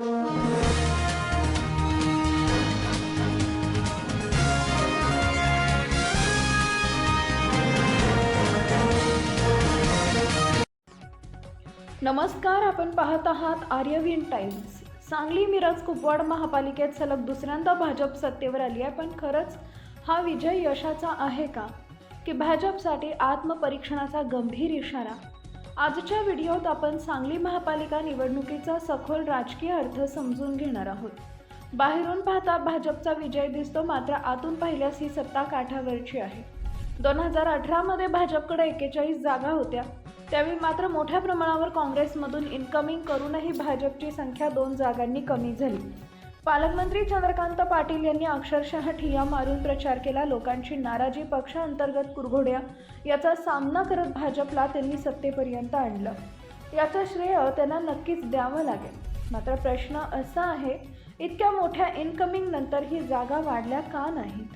नमस्कार आपण पाहत आहात आर्यवीन टाइम्स. सांगली मिरज कुपवाड महापालिकेत सलग दुसऱ्यांदा भाजप सत्तेवर आली आहे पण खरंच हा विजय यशाचा आहे का? की भाजपसाठी आत्मपरीक्षणाचा गंभीर इशारा? आजच्या व्हिडिओत आपण सांगली महापालिका निवडणुकीचा सखोल राजकीय अर्थ समजून घेणार आहोत. बाहेरून पाहता भाजपचा विजय दिसतो मात्र आतून पाहिल्यास ही सत्ता काठावरची आहे. दोन हजार अठरामध्ये भाजपकडे एकेचाळीस जागा होत्या. त्यावेळी मात्र मोठ्या प्रमाणावर काँग्रेसमधून इनकमिंग करूनही भाजपची संख्या दोन जागांनी कमी झाली. पालकमंत्री चंद्रकांत पाटील यांनी अक्षरशः ठिया मारून प्रचार केला. लोकांची नाराजी पक्षांतर्गत कुरघोड्या. याचा सामना करत भाजपला त्यांनी सत्तेपर्यंत आणलं. याचं श्रेय त्यांना नक्कीच द्यावं लागेल. मात्र प्रश्न असा आहे इतक्या मोठ्या इनकमिंग नंतर ही जागा वाढल्या का नाहीत?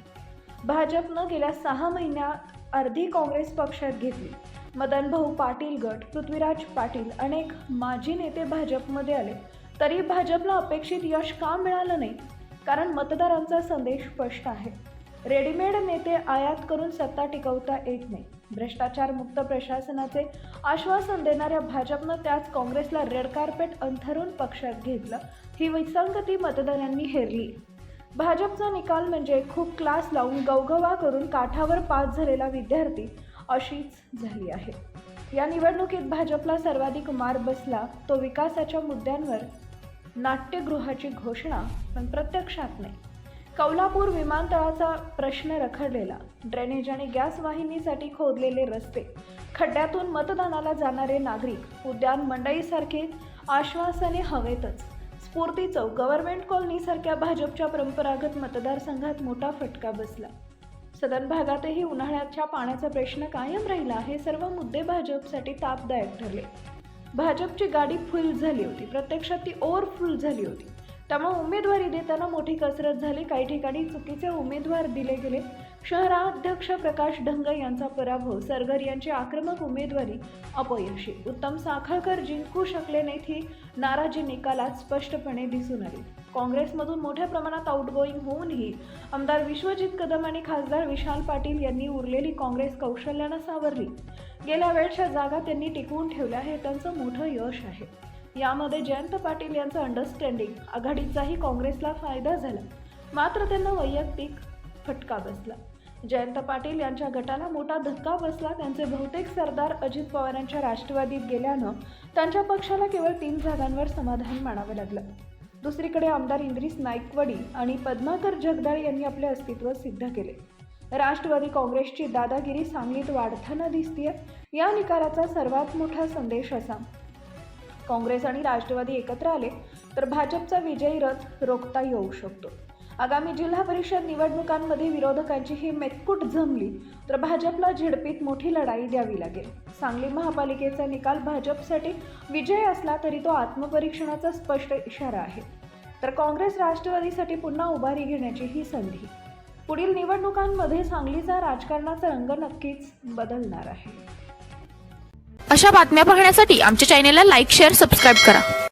भाजपनं गेल्या सहा महिन्यात अर्धी काँग्रेस पक्षात घेतली. मदनभाऊ पाटील गट पृथ्वीराज पाटील अनेक माजी नेते भाजपमध्ये आले. तरी भाजपला अपेक्षित यश का मिळालं नाही? कारण मतदारांचा संदेश स्पष्ट आहे. रेडीमेड नेते आयात करून सत्ता टिकवता येत नाही. भ्रष्टाचार मुक्त प्रशासनाचे आश्वासन देणाऱ्या भाजपनं त्याच काँग्रेसला रेड कार्पेट अंथरून पक्षात घेतलं. ही विसंगती मतदारांनी हेरली. भाजपचा निकाल म्हणजे खूप क्लास लावून गवगवा करून काठावर पास झालेला विद्यार्थी अशीच झाली आहे. या निवडणुकीत भाजपला सर्वाधिक मार बसला. तो विकासाच्या मुद्द्यांवर नाट्यगृहाची घोषणा पण प्रत्यक्षात नाही. कौलापूर विमानतळाचा प्रश्न रखडलेला ड्रेनेज आणि गॅस वाहिनीसाठी खोदलेले रस्ते खड्ड्यातून मतदानाला जाणारे नागरिक उद्यान मंडईसारखे आश्वासने हवेतच. स्फूर्ती चौक गव्हर्नमेंट कॉलनीसारख्या भाजपच्या परंपरागत मतदारसंघात मोठा फटका बसला. सदन भागातही उन्हाळ्याच्या पाण्याचा प्रश्न कायम राहिला हे सर्व मुद्दे भाजपसाठी तापदायक ठरले. भाजपची गाडी फुल झाली होती. प्रत्यक्षात ती ओव्हरफुल झाली होती. त्यामुळे उमेदवारी देताना मोठी कसरत झाली. काही ठिकाणी चुकीचे उमेदवार दिले गेले. शहराध्यक्ष प्रकाश ढंग यांचा पराभव सरगर यांची आक्रमक उमेदवारी अपयशी. उत्तम साखळकर जिंकू शकले नाहीत ही नाराजी निकालात स्पष्टपणे दिसून आली. काँग्रेसमधून मोठ्या प्रमाणात आउटगोईंग होऊनही आमदार विश्वजित कदम आणि खासदार विशाल पाटील यांनी उरलेली काँग्रेस कौशल्यानं सावरली. गेल्या वेळच्या जागा त्यांनी टिकवून ठेवल्या हे त्यांचं मोठं यश आहे. यामध्ये जयंत पाटील यांचं अंडरस्टँडिंग आघाडीचाही काँग्रेसला फायदा झाला. मात्र त्यांना वैयक्तिक फटका बसला. जयंत पाटील यांच्या गटाला मोठा धक्का बसला. त्यांचे बहुतेक सरदार अजित पवारांच्या राष्ट्रवादीत गेल्यानं त्यांच्या पक्षाला केवळ तीन जागांवर समाधान मानावं लागलं. दुसरीकडे आमदार इंद्रिस नाईकवडी आणि पद्माकर जगदाळ यांनी आपले अस्तित्व सिद्ध केले. राष्ट्रवादी काँग्रेसची दादागिरी सांगलीत वाढताना दिसतीये या निकालाचा सर्वात मोठा संदेश असा. काँग्रेस आणि राष्ट्रवादी एकत्र आले तर भाजपचा विजयी रथ रोखता येऊ शकतो. आगामी जिल्हा परिषद निवडणुकांमध्ये विरोधकांची ही मेतकूट जमली तर भाजपला झिडपीत मोठी लढाई द्यावी लागेल. सांगली महापालिकेचा निकाल भाजपसाठी विजय असला तरी तो आत्मपरीक्षणाचा स्पष्ट इशारा आहे. तर काँग्रेस राष्ट्रवादीसाठी पुन्हा उभारी घेण्याची ही संधी. पुढील निवडणुकांमध्ये सांगलीचा राजकारणाचा रंग नक्कीच बदलणार आहे. अशा बातम्या पाहण्यासाठी आमच्या चॅनेलला लाईक शेअर सबस्क्राईब करा.